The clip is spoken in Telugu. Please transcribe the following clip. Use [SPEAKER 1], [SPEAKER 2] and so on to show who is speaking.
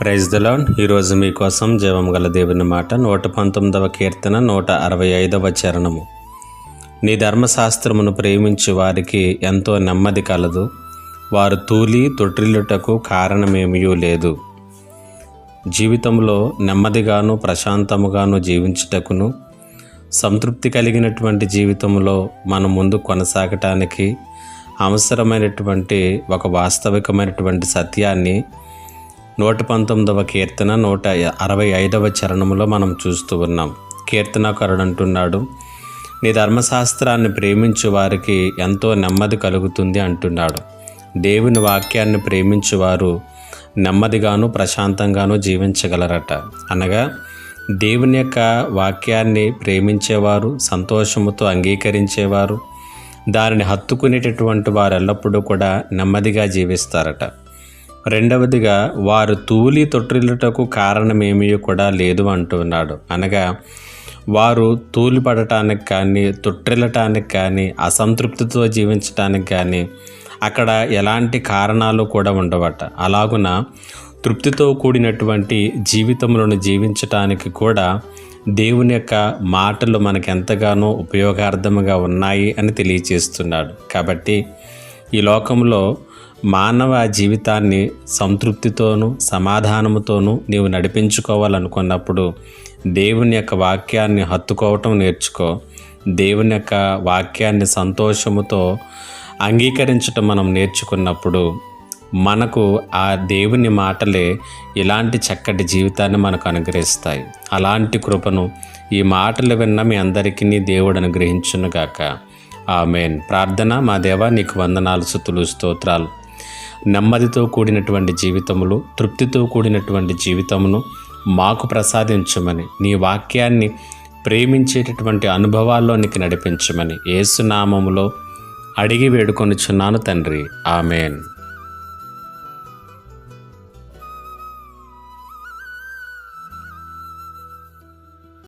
[SPEAKER 1] ప్రైజ్ దలాన్ ఈరోజు మీకోసం జీవం గల దేవుని మాట నూట పంతొమ్మిదవ కీర్తన నూట అరవై ఐదవ చరణము. నీ ధర్మశాస్త్రమును ప్రేమించి వారికి ఎంతో నెమ్మది కలదు. వారు తూలి తొట్టిల్లుటకు కారణమేమీ లేదు. జీవితంలో నెమ్మదిగాను ప్రశాంతముగాను జీవించుటకును సంతృప్తి కలిగినటువంటి జీవితంలో మనం ముందు కొనసాగటానికి అవసరమైనటువంటి ఒక వాస్తవికమైనటువంటి సత్యాన్ని నూట పంతొమ్మిదవ కీర్తన నూట అరవై ఐదవ చరణంలో మనం చూస్తూ ఉన్నాం. కీర్తనకారుడు అంటున్నాడు నీ ధర్మశాస్త్రాన్ని ప్రేమించు వారికి ఎంతో నెమ్మది కలుగుతుంది అంటున్నాడు. దేవుని వాక్యాన్ని ప్రేమించువారు నెమ్మదిగాను ప్రశాంతంగాను జీవించగలరట. అనగా దేవుని యొక్క వాక్యాన్ని ప్రేమించేవారు సంతోషముతో అంగీకరించేవారు దానిని హత్తుకునేటటువంటి వారు ఎల్లప్పుడూ కూడా నెమ్మదిగా జీవిస్తారట. రెండవదిగా వారు తూలి తొట్టిల్లుటకు కారణమేమీ కూడా లేదు అంటున్నాడు. అనగా వారు తూలిపడటానికి కానీ తొట్టిల్లటానికి కానీ అసంతృప్తితో జీవించటానికి కానీ అక్కడ ఎలాంటి కారణాలు కూడా ఉండవట. అలాగున తృప్తితో కూడినటువంటి జీవితములను జీవించటానికి కూడా దేవుని యొక్క మాటలు మనకు ఎంతగానో ఉపయోగార్థముగా ఉన్నాయి అని తెలియచేస్తున్నాడు. కాబట్టి ఈ లోకంలో మానవ జీవితాన్ని సంతృప్తితోనూ సమాధానముతోనూ నీవు నడిపించుకోవాలనుకున్నప్పుడు దేవుని యొక్క వాక్యాన్ని హత్తుకోవటం నేర్చుకో. దేవుని యొక్క వాక్యాన్ని సంతోషముతో అంగీకరించటం మనం నేర్చుకున్నప్పుడు మనకు ఆ దేవుని మాటలే ఇలాంటి చక్కటి జీవితాన్ని మనకు అనుగ్రహిస్తాయి. అలాంటి కృపను ఈ మాటలు విన్న మీ అందరికీ దేవుడు అనుగ్రహించునుగాక. ఆమెన్. ప్రార్థన మా దేవా నీకు వందనాలు సుతులు స్తోత్రాలు. నెమ్మదితో కూడినటువంటి జీవితములు తృప్తితో కూడినటువంటి జీవితమును మాకు ప్రసాదించమని నీ వాక్యాన్ని ప్రేమించేటటువంటి అనుభవాల్లోనికి నడిపించమని ఏసునామములో అడిగి వేడుకొనిచున్నాను తండ్రి. ఆమెన్.